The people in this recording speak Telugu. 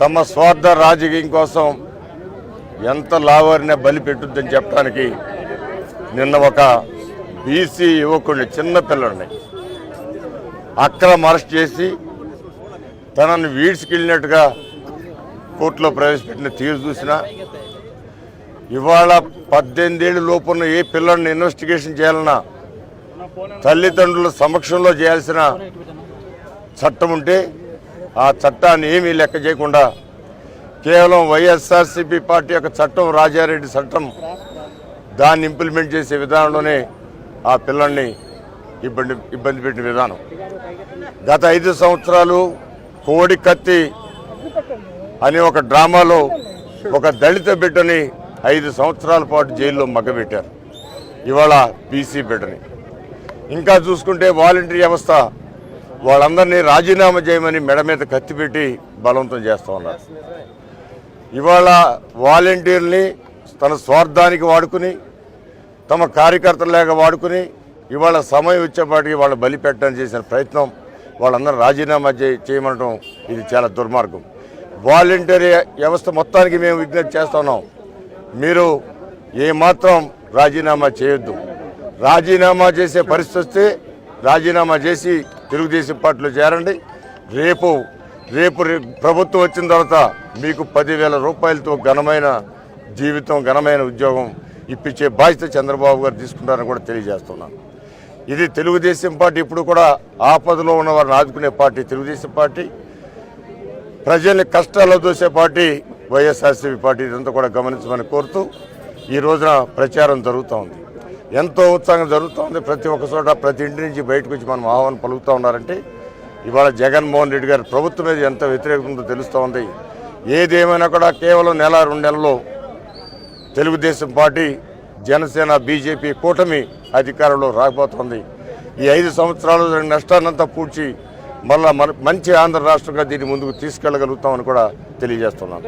తమ స్వార్థ రాజకీయం కోసం ఎంత లావారిన బలి పెట్టుద్దని చెప్పడానికి నిన్న ఒక బీసీ యువకుడిని చిన్నపిల్లడిని అక్రమ అరెస్ట్ చేసి తనని వీడ్చుకెళ్ళినట్టుగా కోర్టులో ప్రవేశపెట్టిన తీరు చూసిన ఇవాళ పద్దెనిమిదేళ్ళు లోపున్న ఏ పిల్లల్ని ఇన్వెస్టిగేషన్ చేయాలన్నా తల్లిదండ్రుల సమక్షంలో చేయాల్సిన చట్టం ఉంటే ఆ చట్టాన్ని ఏమీ లెక్క చేయకుండా కేవలం వైఎస్ఆర్సీపీ పార్టీ యొక్క చట్టం రాజారెడ్డి చట్టం దాన్ని ఇంప్లిమెంట్ చేసే విధానంలోనే ఆ పిల్లల్ని ఇబ్బంది ఇబ్బంది పెట్టిన విధానం. గత ఐదు సంవత్సరాలు కోడి కత్తి అనే ఒక డ్రామాలో ఒక దళిత బిడ్డని ఐదు సంవత్సరాల పాటు జైల్లో మగ్గబెట్టారు. ఇవాళ బీసీ బిడ్డని. ఇంకా చూసుకుంటే వాలంటరీ వ్యవస్థ వాళ్ళందరినీ రాజీనామా చేయమని మెడ మీద కత్తిపెట్టి బలవంతం చేస్తూ ఉన్నారు. ఇవాళ వాలంటీర్ని తన స్వార్థానికి వాడుకుని తమ కార్యకర్తలాగా వాడుకుని ఇవాళ సమయం వచ్చేపాటికి వాళ్ళు బలి పెట్టడానికి చేసిన ప్రయత్నం వాళ్ళందరూ రాజీనామా చే- చేయమనడం ఇది చాలా దుర్మార్గం. వాలంటీర్ వ్యవస్థ మొత్తానికి మేము విజ్ఞప్తి చేస్తున్నాం మీరు ఏమాత్రం రాజీనామా చేయొద్దు. రాజీనామా చేసే పరిస్థితి వస్తే రాజీనామా చేసి తెలుగుదేశం పార్టీలో చేరండి. రేపు రేపు ప్రభుత్వం వచ్చిన తర్వాత మీకు పదివేల రూపాయలతో ఘనమైన జీవితం ఘనమైన ఉద్యోగం ఇప్పించే బాధ్యత చంద్రబాబు గారు తీసుకుంటారని కూడా తెలియజేస్తున్నాను ఇది తెలుగుదేశం పార్టీ ఇప్పుడు కూడా ఆపదలో ఉన్న వారిని ఆదుకునే పార్టీ తెలుగుదేశం పార్టీ. ప్రజల్ని కష్టాల్లో దూసే పార్టీ వైఎస్ఆర్సీపీ పార్టీ ఇదంతా కూడా గమనించమని కోరుతూ ఈ రోజున ప్రచారం జరుగుతూ ఉంది. ఎంతో ఉత్సాహంగా జరుగుతూ ఉంది ప్రతి ఒక్క చోట ప్రతి ఇంటి నుంచి బయటకు వచ్చి మనం ఆహ్వానం పలుకుతూ ఉన్నారంటే ఇవాళ జగన్మోహన్ రెడ్డి గారి ప్రభుత్వం మీద ఎంత వ్యతిరేకత ఉందో తెలుస్తూ ఉంది ఏదేమైనా కూడా కేవలం నెల రెండు నెలల్లో తెలుగుదేశం పార్టీ జనసేన బీజేపీ కూటమి అధికారంలో రాకపోతుంది. ఈ ఐదు సంవత్సరాలు జరిగిన నష్టాన్నంతా పూడ్చి మళ్ళా మన మంచి ఆంధ్ర రాష్ట్రంగా దీన్ని ముందుకు తీసుకెళ్ళగలుగుతామని కూడా తెలియజేస్తున్నాను.